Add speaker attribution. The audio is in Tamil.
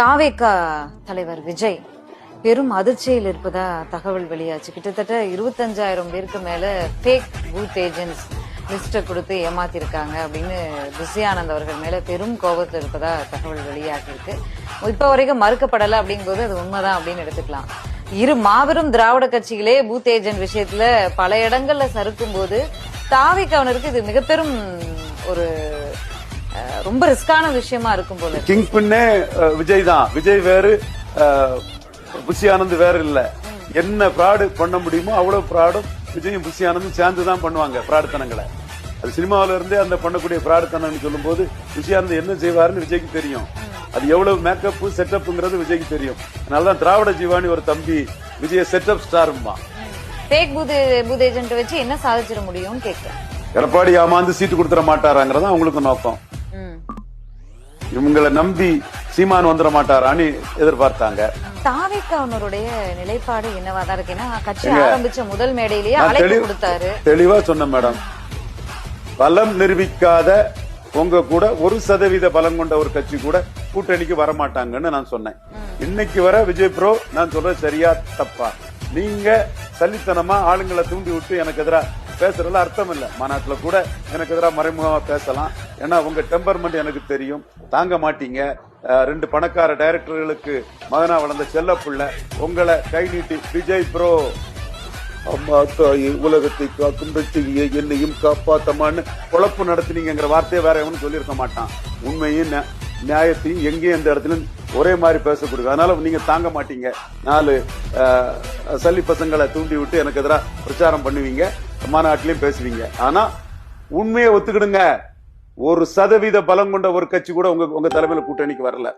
Speaker 1: தாவேகா தலைவர் விஜய் பெரும் அதிர்ச்சியில் இருப்பதா தகவல் வெளியாச்சு. கிட்டத்தட்ட இருபத்தஞ்சாயிரம் பேருக்கு மேல ஃபேக் பூத் ஏஜென்ட்ஸ் லிஸ்ட்டை கொடுத்து ஏமாத்திருக்காங்க அப்படின்னு புசி அவர்கள் மேல பெரும் கோபத்தில் இருப்பதா தகவல் வெளியாகி இருக்கு. இப்ப வரைக்கும் மறுக்கப்படலை அப்படிங்கும்போது அது உண்மைதான் அப்படின்னு எடுத்துக்கலாம். இரு மாபெரும் திராவிட கட்சிகளே பூத் ஏஜென்ட் விஷயத்துல பல இடங்கள்ல சறுக்கும் போது தாவேக்காவினருக்கு இது மிக பெரும் ஒரு ரொம்ப ரிஸ்கான விஷயமா இருக்கும் போல.
Speaker 2: கிங் பின்னே விஜய் தான். விஜய் வேறு புஷி ஆனந்த் வேறு இல்ல. என்ன ஃப்ராடு பண்ண முடியுமோ அவ்வளவு ஃப்ராடும் விஜயும் புஷி ஆனந்தும் சேர்ந்து தான் பண்ணுவாங்க ஃப்ராடுத்தனங்களை அது சினிமாவில இருந்தே அந்த பண்ணக்கூடிய ஃப்ராடுத்தனம் சொல்லும் போது புஷி ஆனந்த் என்ன செய்வாருன்னு விஜய்க்கு தெரியும். அது எவ்வளவு மேக்கப் செட்டப்ங்கிறது விஜய்க்கு தெரியும். அதனாலதான் திராவிட ஜீவானி ஒரு தம்பி விஜய செட்டப் ஸ்டாருமா
Speaker 1: ஃபேக் பூத் ஏஜென்ட் வச்சு என்ன சாதிச்சிட முடியும்னு கேட்கிறேன்.
Speaker 2: எடப்பாடி ஏமாந்து சீட்டு கொடுத்துட மாட்டாராங்கிறதா அவங்களுக்கு நோக்கம். இவங்களை நம்பி சீமான் வந்துட மாட்டாரான்னு எதிர்பார்த்தாங்க.
Speaker 1: தாவேக்காவினருடைய நிலைப்பாடு என்னவா தான் இருக்கு? ஏன்னா கட்சி ஆரம்பிச்ச முதல் மேடையிலேயே அழைப்பு கொடுத்தாரு.
Speaker 2: தெளிவா சொன்ன மேடம். பலம் நிரூபிக்காத உங்க கூட ஒரு சதவீத பலம் கொண்ட ஒரு கட்சி கூட கூட்டணிக்கு வர மாட்டாங்கன்னு நான் சொன்னேன். இன்னைக்கு வர விஜய் ப்ரோ நான் சொல்றது சரியா தப்பா? நீங்க சலித்தனமா ஆளுங்களை தூண்டி விட்டு எனக்கு எதிரா பேசுறதுல அர்த்தம் இல்ல. மாநாட்டுல கூட எனக்கு எதிரா மறைமுகமா பேசலாம். ஏன்னா உங்க டெம்பர்மெண்ட் எனக்கு தெரியும். தாங்க மாட்டீங்க. ரெண்டு பணக்கார டைரக்டர்களுக்கு மகனா வளர்ந்த செல்ல பிள்ளை உங்களை கை நீட்டி விஜய் ப்ரோ அம்மா தாயே உலகத்தை காக்கும் ரசிகையை என்னையும் காப்பாத்தமான்னு குழப்பு நடத்தினீங்கிற வார்த்தையை வேற எவனும் சொல்லியிருக்க மாட்டான். உண்மையும் நியாயத்தையும் எங்கேயும் எந்த இடத்துலயும் ஒரே மாதிரி பேசக்கூடிய அதனால நீங்க தாங்க மாட்டீங்க. நாலு சல்லி பசங்களை தூண்டி விட்டு எனக்கு எதிராக பிரச்சாரம் பண்ணுவீங்க. மாநாட்டிலையும் பேசுவீங்க. ஆனா உண்மையை ஒத்துக்கிடுங்க. ஒரு சதவீத பலம் கொண்ட ஒரு கட்சி கூட உங்க உங்க தலைமையில கூட்டணிக்கு வரல.